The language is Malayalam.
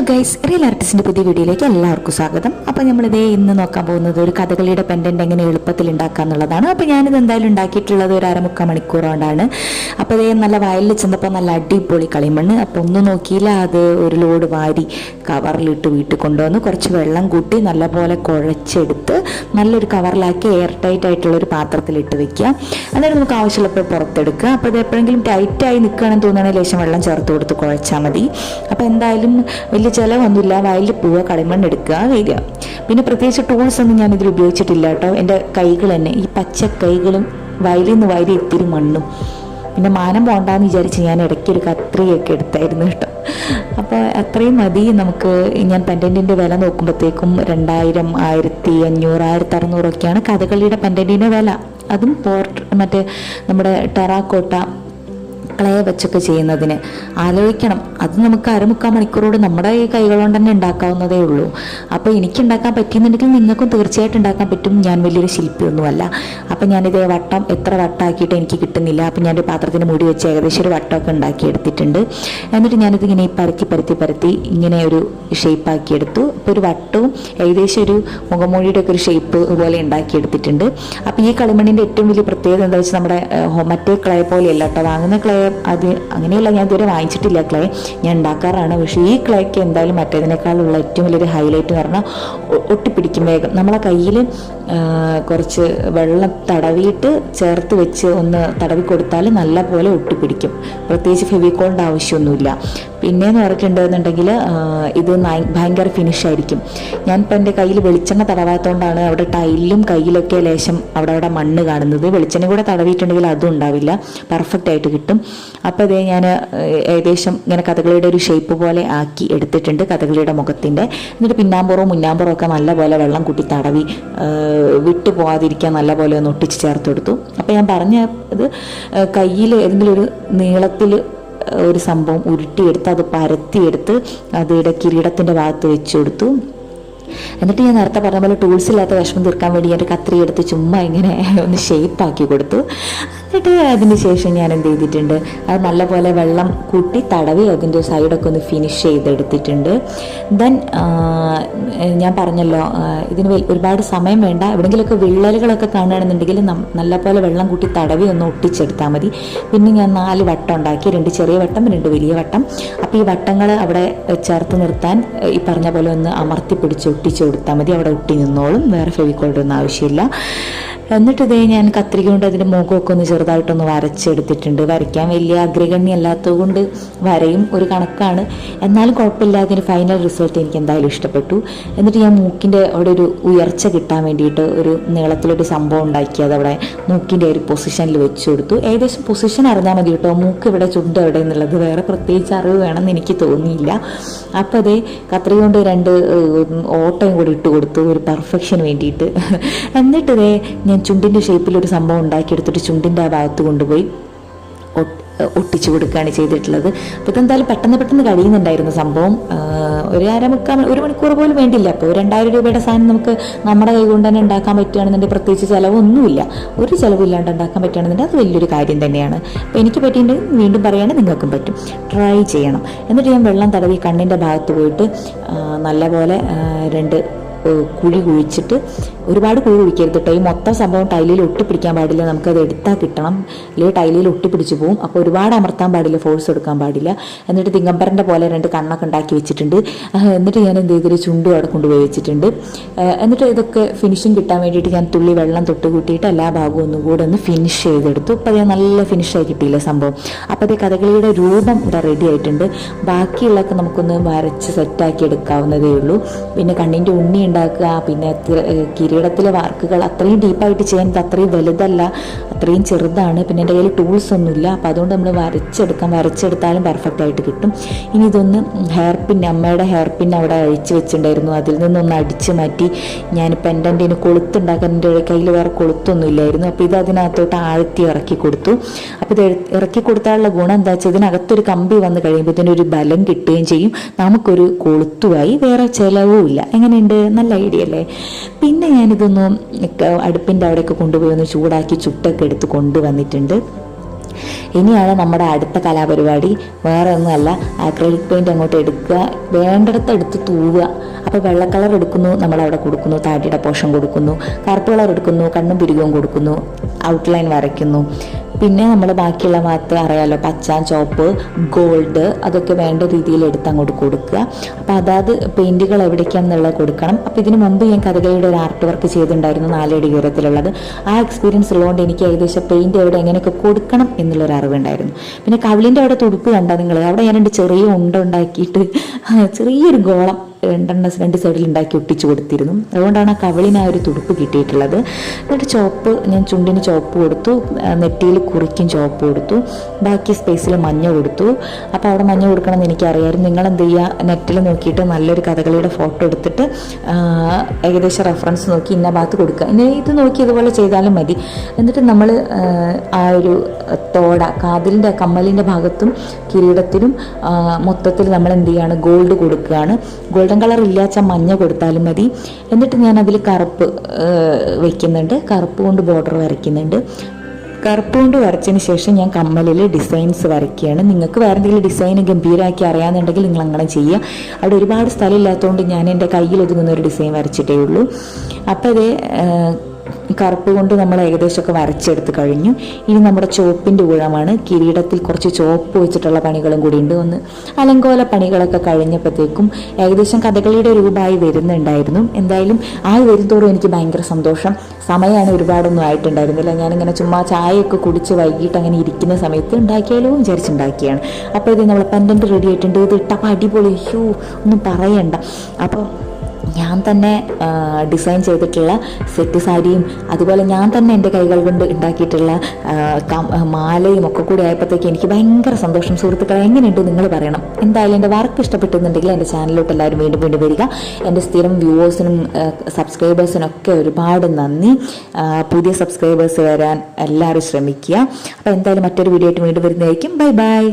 ഹലോ ഗൈസ് റിയൽ ആർട്ടിസ്റ്റിന്റെ പുതിയ വീഡിയോയിലേക്ക് എല്ലാവർക്കും സ്വാഗതം. അപ്പോൾ നമ്മളിതേ ഇന്ന് നോക്കാൻ പോകുന്നത് ഒരു കഥകളിയുടെ പെൻഡന്റ് എങ്ങനെ എളുപ്പത്തിൽ ഉണ്ടാക്കുക എന്നുള്ളതാണ്. അപ്പോൾ ഞാനിത് എന്തായാലും ഉണ്ടാക്കിയിട്ടുള്ളത് ഒരു അരമുക്കാൽ മണിക്കൂർ കൊണ്ടാണ്. അപ്പോൾ ഇതേ നല്ല വയലിൽ ചെന്നപ്പോൾ നല്ല അടിപൊളി കളിമണ്ണ്. അപ്പോൾ ഒന്നും നോക്കിയില്ല അത് ഒരു ലോഡ് വാരി കവറിലിട്ട് വീട്ടിൽ കൊണ്ടുവന്ന് കുറച്ച് വെള്ളം കൂട്ടി നല്ലപോലെ കുഴച്ചെടുത്ത് നല്ലൊരു കവറിലാക്കി എയർ ടൈറ്റ് ആയിട്ടുള്ള ഒരു പാത്രത്തിലിട്ട് വെക്കുക. അന്നേരം നമുക്ക് ആവശ്യമുള്ളപ്പോൾ പുറത്തെടുക്കുക. അപ്പോൾ ഇത് എപ്പോഴെങ്കിലും ടൈറ്റായി നിൽക്കുകയാണെന്ന് തോന്നുകയാണെങ്കിൽ ലേശം വെള്ളം ചേർത്ത് കൊടുത്ത് കുഴച്ചാൽ മതി. അപ്പോൾ എന്തായാലും വലിയ ചിലവൊന്നുമില്ല. വയലിൽ പോവുക കളിമണ്ണ് എടുക്കുക വരിക. പിന്നെ പ്രത്യേകിച്ച് ടൂൾസ് ഒന്നും ഞാൻ ഇതിൽ ഉപയോഗിച്ചിട്ടില്ല കേട്ടോ. എന്റെ കൈകൾ തന്നെ. ഈ പച്ച കൈകളും വയലിൽ നിന്ന് വയലിൽ ഇത്തിരി മണ്ണും. പിന്നെ മാനം പോണ്ടാന്ന് വിചാരിച്ച് ഞാൻ ഇടയ്ക്ക് ഒരു കത്രിയൊക്കെ എടുത്തായിരുന്നു കേട്ടോ. അപ്പോൾ അത്രയും മതി നമുക്ക് ഞാൻ പെൻഡന്റിന്റെ വില നോക്കുമ്പോഴത്തേക്കും രണ്ടായിരം ആയിരത്തി അഞ്ഞൂറ് ആയിരത്തി അറുന്നൂറൊക്കെയാണ് കഥകളിയുടെ പെൻഡന്റിന്റെ വില. അതും പോർട്ട് മറ്റേ നമ്മുടെ ടെറാക്കോട്ട ക്ലേ വെച്ചൊക്കെ ചെയ്യുന്നതിന് ആലോചിക്കണം. അത് നമുക്ക് അരമുക്കാൽ മണിക്കൂറോട് നമ്മുടെ ഈ കൈകൾ കൊണ്ട് തന്നെ ഉണ്ടാക്കാവുന്നതേ ഉള്ളൂ. അപ്പോൾ എനിക്ക് ഉണ്ടാക്കാൻ പറ്റിയെന്നുണ്ടെങ്കിൽ നിങ്ങൾക്കും തീർച്ചയായിട്ടും ഉണ്ടാക്കാൻ പറ്റും. ഞാൻ വലിയൊരു ശില്പിയൊന്നുമല്ല. അപ്പം ഞാനിത് വട്ടം എത്ര വട്ടമാക്കിയിട്ട് എനിക്ക് കിട്ടുന്നില്ല. അപ്പം ഞാനൊരു പാത്രത്തിന് മൂടി വെച്ച് ഏകദേശം ഒരു വട്ടമൊക്കെ ഉണ്ടാക്കി എടുത്തിട്ടുണ്ട് എന്നിട്ട് ഞാനിത് ഇങ്ങനെ പരത്തി പരത്തി പരത്തി ഇങ്ങനെ ഒരു ഷേപ്പാക്കി എടുത്തു അപ്പോൾ ഒരു വട്ടവും ഏകദേശം ഒരു മുഖമൂടിയുടെ ഒക്കെ ഒരു ഷേപ്പ് പോലെ ഉണ്ടാക്കിയെടുത്തിട്ടുണ്ട്. അപ്പോൾ ഈ കളിമണ്ണിന്റെ ഏറ്റവും വലിയ പ്രത്യേകത എന്താ വെച്ചാൽ നമ്മുടെ മറ്റേ ക്ലേ പോലെയല്ല കേട്ടോ. വാങ്ങുന്ന ക്ലേ അത് അങ്ങനെയല്ല ഞാൻ ഇതുവരെ വാങ്ങിച്ചിട്ടില്ല ക്ലേ ഞാൻ ഉണ്ടാക്കാറാണ്. പക്ഷേ ഈ ക്ലേക്ക് എന്തായാലും മറ്റേതിനേക്കാളുള്ള ഏറ്റവും വലിയൊരു ഹൈലൈറ്റ് എന്ന് പറഞ്ഞാൽ ഒട്ടിപ്പിടിക്കും വേഗം. നമ്മളെ കയ്യിൽ കുറച്ച് വെള്ളം തടവിയിട്ട് ചേർത്ത് വെച്ച് ഒന്ന് തടവി കൊടുത്താൽ നല്ല പോലെ ഒട്ടിപ്പിടിക്കും. പ്രത്യേകിച്ച് ഫെവിക്കോളിന്റെ ആവശ്യമൊന്നുമില്ല. പിന്നെയെന്ന് പറഞ്ഞിട്ടുണ്ടെന്നുണ്ടെങ്കിൽ ഇത് ഭയങ്കര ഫിനിഷ് ആയിരിക്കും. ഇപ്പം എന്റെ കയ്യിൽ വെളിച്ചെണ്ണ തടവാത്തതുകൊണ്ടാണ് അവിടെ ടൈലിലും കയ്യിലൊക്കെ ലേശം അവിടെ അവിടെ മണ്ണ് കാണുന്നത്. വെളിച്ചെണ്ണ കൂടെ തടവിയിട്ടുണ്ടെങ്കിൽ അതും ഉണ്ടാവില്ല. പെർഫെക്റ്റ് ആയിട്ട് കിട്ടും. അപ്പോൾ ഇതേ ഞാൻ ഏകദേശം ഇങ്ങനെ കഥകളിയുടെ ഒരു ഷേപ്പ് പോലെ ആക്കി എടുത്തിട്ടുണ്ട് കഥകളിയുടെ മുഖത്തിന്റെ. എന്നിട്ട് പിന്നാമ്പുറവും മുന്നാമ്പുറവും ഒക്കെ നല്ലപോലെ വെള്ളം കൂട്ടി തടവി വിട്ടു പോകാതിരിക്കാൻ നല്ലപോലെ ഒന്ന് ഒട്ടിച്ച് ചേർത്ത് കൊടുത്തു. അപ്പോൾ ഞാൻ പറഞ്ഞ ഇത് കയ്യിൽ ഏതെങ്കിലും ഒരു നീളത്തിൽ ഒരു സംഭവം ഉരുട്ടിയെടുത്ത് അത് പരത്തിയെടുത്ത് അതിയുടെ കിരീടത്തിന്റെ ഭാഗത്ത് വെച്ചു കൊടുത്തു. എന്നിട്ട് ഞാൻ നേരത്തെ പറഞ്ഞ പോലെ ടൂൾസ് ഇല്ലാത്ത വിഷമം തീർക്കാൻ വേണ്ടി എന്റെ കത്രി എടുത്ത് ചുമ്മാ ഇങ്ങനെ ഒന്ന് ഷേപ്പ് ആക്കി കൊടുത്തു. എന്നിട്ട് അതിന് ശേഷം ഞാൻ എന്ത് ചെയ്തിട്ടുണ്ട്? അത് നല്ലപോലെ വെള്ളം കൂട്ടി തടവി അതിന്റെ സൈഡൊക്കെ ഒന്ന് ഫിനിഷ് ചെയ്തെടുത്തിട്ടുണ്ട്. ദെൻ ഞാൻ പറഞ്ഞല്ലോ ഇതിന് ഒരുപാട് സമയം വേണ്ട. എവിടെയെങ്കിലുമൊക്കെ വിള്ളലുകളൊക്കെ കാണുകയാണെന്നുണ്ടെങ്കിൽ നല്ലപോലെ വെള്ളം കൂട്ടി തടവി ഒന്ന് ഒട്ടിച്ചെടുത്താൽ മതി. പിന്നെ ഞാൻ നാല് വട്ടം ഉണ്ടാക്കി രണ്ട് ചെറിയ വട്ടം രണ്ട് വലിയ വട്ടം. അപ്പോൾ ഈ വട്ടങ്ങൾ അവിടെ ചേർത്ത് നിർത്താൻ ഈ പറഞ്ഞ പോലെ ഒന്ന് അമർത്തി പിടിച്ച്. ഒട്ടിച്ച് കൊടുത്താൽ മതി. അവിടെ ഒട്ടി നിന്നോളും. വേറെ ഫെവിക്കോളുടെ ഒന്നും ആവശ്യമില്ല. എന്നിട്ട് ഇതേ ഞാൻ കത്രിക കൊണ്ട് അതിന്റെ മുഖമൊക്കെ ഒന്ന് ചെറുതായിട്ടൊന്ന് വരച്ചെടുത്തിട്ടുണ്ട്. വരയ്ക്കാൻ വലിയ അഗ്രഗണ്യ അല്ലാത്തത് കൊണ്ട് വരയും ഒരു കണക്കാണ്. എന്നാലും കുഴപ്പമില്ല അതിന്റെ ഫൈനൽ റിസൾട്ട് എനിക്ക് എന്തായാലും ഇഷ്ടപ്പെട്ടു. എന്നിട്ട് ഞാൻ മൂക്കിന്റെ അവിടെ ഒരു ഉയർച്ച കിട്ടാൻ വേണ്ടിയിട്ട് ഒരു നീളത്തിലൊരു സംഭവം ഉണ്ടാക്കി അതവിടെ മൂക്കിന്റെ ഒരു പൊസിഷനിൽ വെച്ച് കൊടുത്തു. ഏകദേശം പൊസിഷൻ അറിഞ്ഞാൽ മതി കേട്ടോ മൂക്ക് ഇവിടെ ചുണ്ട് എവിടെ എന്നുള്ളത്. വേറെ പ്രത്യേകിച്ച് അറിവ് വേണമെന്ന് എനിക്ക് തോന്നിയില്ല. അപ്പോൾ അതേ കത്രിക കൊണ്ട് രണ്ട് ഓട്ടം ഓട്ടയും കൂടി ഇട്ട് കൊടുത്തു. ഒരു പെർഫെക്ഷന് വേണ്ടിയിട്ട്. എന്നിട്ട് ഇതേ ഞാൻ ചുണ്ടിന്റെ ഷേപ്പിലൊരു സംഭവം ഉണ്ടാക്കിയെടുത്തിട്ട് ചുണ്ടിന്റെ ആ ഭാഗത്ത് കൊണ്ടുപോയി ഒട്ട്- ഒട്ടിച്ചു കൊടുക്കുകയാണ് ചെയ്തിട്ടുള്ളത്. അപ്പോൾ ഇതെന്തായാലും പെട്ടെന്ന് പെട്ടെന്ന് കഴിയുന്നുണ്ടായിരുന്നു സംഭവം. ഒരു അരമുക്കാൽ ഒരു മണിക്കൂർ പോലും വേണ്ടില്ല. അപ്പോൾ രണ്ടായിരം രൂപയുടെ സാധനം നമുക്ക് നമ്മുടെ കൈ കൊണ്ട് തന്നെ ഉണ്ടാക്കാൻ പറ്റുകയാണെന്നുണ്ടെങ്കിൽ പ്രത്യേകിച്ച് ചിലവൊന്നുമില്ല. ഒരു ചിലവില്ലാണ്ട് ഉണ്ടാക്കാൻ പറ്റുകയാണെന്നുണ്ടെങ്കിൽ അത് വലിയൊരു കാര്യം തന്നെയാണ്. അപ്പോൾ എനിക്ക് പറ്റിയിട്ടുണ്ടെങ്കിൽ വീണ്ടും പറയുകയാണെങ്കിൽ നിങ്ങൾക്കും പറ്റും. ട്രൈ ചെയ്യണം. എന്നിട്ട് ഞാൻ വെള്ളം തടവി കണ്ണിന്റെ ഭാഗത്ത് പോയിട്ട് നല്ലപോലെ രണ്ട് കുഴി കുഴിച്ചിട്ട് ഒരുപാട് കുഴി കുഴിക്കരുത് കേട്ടോ ഈ മൊത്തം സംഭവം ടൈലിൽ ഒട്ടിപ്പിടിക്കാൻ പാടില്ല. നമുക്കത് എടുത്താൽ കിട്ടണം. അല്ലെങ്കിൽ ടൈലിൽ ഒട്ടിപ്പിടിച്ച് പോകും അപ്പോൾ ഒരുപാട് അമർത്താൻ പാടില്ല ഫോഴ്സ് കൊടുക്കാൻ പാടില്ല. എന്നിട്ട് ദിഗംബരന്റെ പോലെ രണ്ട് കണ്ണൊക്കെ ഉണ്ടാക്കി വെച്ചിട്ടുണ്ട്. എന്നിട്ട് ഞാൻ എന്ത് ചെയ്തൊരു ചുണ്ടും അവിടെ കൊണ്ടുപോയി വെച്ചിട്ടുണ്ട്. എന്നിട്ട് ഇതൊക്കെ ഫിനിഷിങ് കിട്ടാൻ വേണ്ടിയിട്ട് ഞാൻ തുള്ളി വെള്ളം തൊട്ട് കൂട്ടിയിട്ട് എല്ലാ ഭാഗവും ഒന്നും കൂടെ ഒന്ന് ഫിനിഷ് ചെയ്തെടുത്തു. അപ്പോൾ അത് നല്ല ഫിനിഷായി കിട്ടിയില്ല സംഭവം. അപ്പോൾ അത് കഥകളിയുടെ രൂപം ഇവിടെ റെഡി ആയിട്ടുണ്ട്. ബാക്കിയുള്ളതൊക്കെ നമുക്കൊന്ന് വരച്ച് സെറ്റാക്കി എടുക്കാവുന്നതേ ഉള്ളൂ. പിന്നെ കണ്ണിന്റെ ഉണ്ണി ഉണ്ടാക്കുക. പിന്നെ കിരീടത്തിലെ വർക്കുകൾ അത്രയും ഡീപ്പായിട്ട് ചെയ്യാൻ അത്രയും വലുതല്ല. അത്രയും ചെറുതാണ്. പിന്നെ എന്റെ കയ്യിൽ ടൂൾസ് ഒന്നുമില്ല. അപ്പോൾ അതുകൊണ്ട് നമ്മൾ വരച്ചെടുക്കാം. വരച്ചെടുത്താലും പെർഫെക്റ്റ് ആയിട്ട് കിട്ടും. ഇനി ഇതൊന്ന് ഹെയർ പിൻ അമ്മയുടെ ഹെയർ പിൻ അവിടെ അഴിച്ച് വെച്ചിട്ടുണ്ടായിരുന്നു. അതിൽ നിന്നൊന്ന് അടിച്ച് മാറ്റി ഞാൻ പെൻഡന്റിന് കൊളുത്തുണ്ടാക്കാൻ എന്റെ കയ്യിൽ വേറെ കൊളുത്തൊന്നും ഇല്ലായിരുന്നു. അപ്പോൾ ഇത് അതിനകത്തോട്ട് ആഴ്ത്തി ഇറക്കി കൊടുത്തു. അപ്പോൾ ഇത് ഇറക്കി കൊടുത്താലുള്ള ഗുണം എന്താ വെച്ചാൽ ഇതിനകത്തൊരു കമ്പി വന്ന് കഴിയുമ്പോൾ ഇതിനൊരു ബലം കിട്ടുകയും ചെയ്യും. നമുക്കൊരു കൊളുത്തുമായി വേറെ ചിലവും ഇല്ല എങ്ങനെയുണ്ട്? നല്ല ഐഡിയ അല്ലേ? പിന്നെ ഞാനിതൊന്ന് അടുപ്പിന്റെ അവിടെയൊക്കെ കൊണ്ടുപോയി ഒന്ന് ചൂടാക്കി ചുട്ടൊക്കെ എടുത്ത് കൊണ്ടുവന്നിട്ടുണ്ട്. ഇനിയാണ് നമ്മുടെ അടുത്ത കലാപരിപാടി. വേറെ ഒന്നുമല്ല ആക്രലിക് പെയിന്റ് അങ്ങോട്ട് എടുക്കുക. വേണ്ടിടത്ത് എടുത്ത് തൂവുക. അപ്പോൾ വെള്ള കളർ എടുക്കുന്നു നമ്മളവിടെ കൊടുക്കുന്നു. താടിയുടെ പോഷൻ കൊടുക്കുന്നു. കറുപ്പ് കളർ എടുക്കുന്നു കണ്ണും പിരികവും കൊടുക്കുന്നു. ഔട്ട്ലൈൻ വരയ്ക്കുന്നു. പിന്നെ നമ്മൾ ബാക്കിയുള്ള ഭാഗത്ത് അറിയാലോ പച്ച ചുവപ്പ് ഗോൾഡ് അതൊക്കെ വേണ്ട രീതിയിൽ എടുത്ത് അങ്ങോട്ട് കൊടുക്കുക. അപ്പോൾ അതാത് പെയിന്റുകൾ എവിടേക്കാണെന്നുള്ളത് കൊടുക്കണം. അപ്പോൾ ഇതിന് മുമ്പ് ഞാൻ കഥകളിയുടെ ഒരു ആർട്ട് വർക്ക് ചെയ്തിട്ടുണ്ടായിരുന്നു നാലടി ഉയരത്തിലുള്ളത്. ആ എക്സ്പീരിയൻസ് ഉള്ളതുകൊണ്ട് എനിക്ക് ഏകദേശം പെയിന്റ് എവിടെ എങ്ങനെയൊക്കെ കൊടുക്കണം എന്നുള്ളൊരു അറിവുണ്ടായിരുന്നു. പിന്നെ കവിളിന്റെ അവിടെ തുടുപ്പ് കണ്ടാൽ നിങ്ങൾ അവിടെ ഞാൻ രണ്ട് ചെറിയ ഉണ്ട ഉണ്ടാക്കിയിട്ട് ചെറിയൊരു ഗോളം രണ്ടെണ്ണം രണ്ട് സൈഡിൽ ഉണ്ടാക്കി ഒട്ടിച്ചു കൊടുത്തിരുന്നു. അതുകൊണ്ടാണ് ആ കവളിന് ആ ഒരു തുടുപ്പ് കിട്ടിയിട്ടുള്ളത്. എന്നിട്ട് ചോപ്പ് ഞാൻ ചുണ്ടിന് ചോപ്പ് കൊടുത്തു. നെറ്റിയിൽ കുറിക്കും ചോപ്പ് കൊടുത്തു. ബാക്കി സ്പേസിൽ മഞ്ഞ കൊടുത്തു. അപ്പോൾ അവിടെ മഞ്ഞ കൊടുക്കണമെന്ന് എനിക്കറിയാമായിരുന്നു നിങ്ങൾ എന്ത് ചെയ്യുക നെറ്റിൽ നോക്കിയിട്ട് നല്ലൊരു കഥകളിയുടെ ഫോട്ടോ എടുത്തിട്ട് ഏകദേശം റെഫറൻസ് നോക്കി ഇന്ന ഭാഗത്ത് കൊടുക്കുക. ഇനി ഇത് നോക്കി ഇതുപോലെ ചെയ്താലും മതി. എന്നിട്ട് നമ്മൾ ആ ഒരു തോട കാതിലിന്റെ കമ്മലിന്റെ ഭാഗത്തും കിരീടത്തിലും ആ, മൊത്തത്തിൽ നമ്മൾ എന്ത് ചെയ്യാണ്? ഗോൾഡ് കൊടുക്കുകയാണ്. ഗോൾഡൻ കളർ ഇല്ലാച്ച മഞ്ഞ കൊടുത്താലും മതി. എന്നിട്ട് ഞാൻ അതിൽ കറുപ്പ് വെക്കുന്നുണ്ട്. കറുപ്പ് കൊണ്ട് ബോർഡർ വരയ്ക്കുന്നുണ്ട്. കറുപ്പ് കൊണ്ട് വരച്ചതിന് ശേഷം ഞാൻ കമ്മലിൽ ഡിസൈൻസ് വരയ്ക്കുകയാണ്. നിങ്ങൾക്ക് വേറെ എന്തെങ്കിലും ഡിസൈൻ ഗംഭീരമാക്കി അറിയാമെന്നുണ്ടെങ്കിൽ നിങ്ങൾ അങ്ങനെ ചെയ്യുക. അവിടെ ഒരുപാട് സ്ഥലം ഇല്ലാത്തതുകൊണ്ട് ഞാൻ എന്റെ കയ്യിൽ ഒതുങ്ങുന്ന ഒരു ഡിസൈൻ വരച്ചിട്ടേ ഉള്ളൂ. അപ്പോൾ ഇത് കറുപ്പ് കൊണ്ട് നമ്മൾ ഏകദേശമൊക്കെ വരച്ചെടുത്ത് കഴിഞ്ഞു. ഇനി നമ്മുടെ ചോപ്പിന്റെ ഊഴമാണ് കിരീടത്തിൽ കുറച്ച് ചോപ്പ് വെച്ചിട്ടുള്ള പണികളും കൂടി ഉണ്ട്. ഒന്ന് അലങ്കോല പണികളൊക്കെ കഴിഞ്ഞപ്പോഴത്തേക്കും ഏകദേശം കഥകളിയുടെ രൂപമായി വരുന്നുണ്ടായിരുന്നു. എന്തായാലും ആ വരുന്നതോടും എനിക്ക് ഭയങ്കര സന്തോഷം. സമയമാണ് ഒരുപാടൊന്നും ആയിട്ടുണ്ടായിരുന്നില്ല. ഞാനിങ്ങനെ ചുമ്മാ ചായയൊക്കെ കുടിച്ച് വൈകിട്ട് അങ്ങനെ ഇരിക്കുന്ന സമയത്ത് ഉണ്ടാക്കിയാലോ വിചാരിച്ചുണ്ടാക്കിയാണ്. അപ്പോൾ ഇത് നമ്മൾ പെൻഡന്റ് റെഡി ആയിട്ടുണ്ട്. ഇത് ഇട്ടപ്പോൾ അടിപൊളി. അയ്യോ ഒന്നും പറയണ്ട. അപ്പോൾ ഞാൻ തന്നെ ഡിസൈൻ ചെയ്തിട്ടുള്ള സെറ്റ് സാരിയും അതുപോലെ ഞാൻ തന്നെ എന്റെ കൈകൾ കൊണ്ട് ഉണ്ടാക്കിയിട്ടുള്ള മാലയും ഒക്കെ കൂടി ആയപ്പോഴത്തേക്ക് എനിക്ക് ഭയങ്കര സന്തോഷം. സുഹൃത്തുക്കളെ എങ്ങനെയുണ്ട് നിങ്ങൾ പറയണം. എന്തായാലും എന്റെ വർക്ക് ഇഷ്ടപ്പെട്ടുന്നുണ്ടെങ്കിൽ എന്റെ ചാനലിലോട്ട് എല്ലാവരും വീണ്ടും വീണ്ടും വരിക. എന്റെ സ്ഥിരം വ്യൂവേഴ്സിനും സബ്സ്ക്രൈബേഴ്സിനും ഒക്കെ ഒരുപാട് നന്ദി. പുതിയ സബ്സ്ക്രൈബേഴ്സ് വരാൻ എല്ലാവരും ശ്രമിക്കുക. അപ്പോൾ എന്തായാലും മറ്റൊരു വീഡിയോ ആയിട്ട് വീണ്ടും വരുന്നതായിരിക്കും. Bye bye